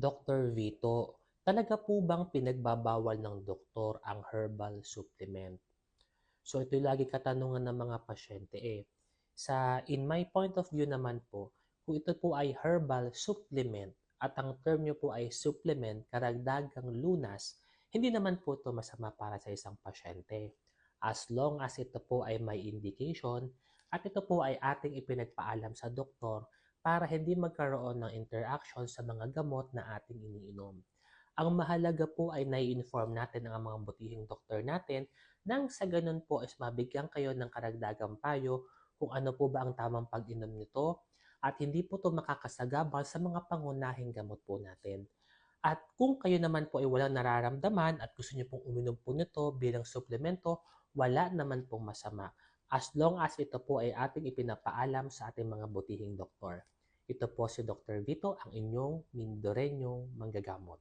Dr. Vito, talaga po bang pinagbabawal ng doktor ang herbal supplement? So ito yung lagi katanungan ng mga pasyente eh. Sa in my point of view naman po, kung ito po ay herbal supplement at ang term nyo po ay supplement, karagdagang lunas, hindi naman po ito masama para sa isang pasyente. As long as ito po ay may indication at ito po ay ating ipinagpaalam sa doktor para hindi magkaroon ng interaction sa mga gamot na ating iniinom. Ang mahalaga po ay nai-inform natin ang mga butihing doktor natin nang sa ganun po is mabigyan kayo ng karagdagang payo kung ano po ba ang tamang pag-inom nito at hindi po ito makakasagabal sa mga pangunahing gamot po natin. At kung kayo naman po ay walang nararamdaman at gusto niyo pong uminom po nito bilang suplemento, wala naman pong masama as long as ito po ay ating ipinapaalam sa ating mga butihing doktor. Ito po si Dr. Vito, ang inyong Mindorenyong manggagamot.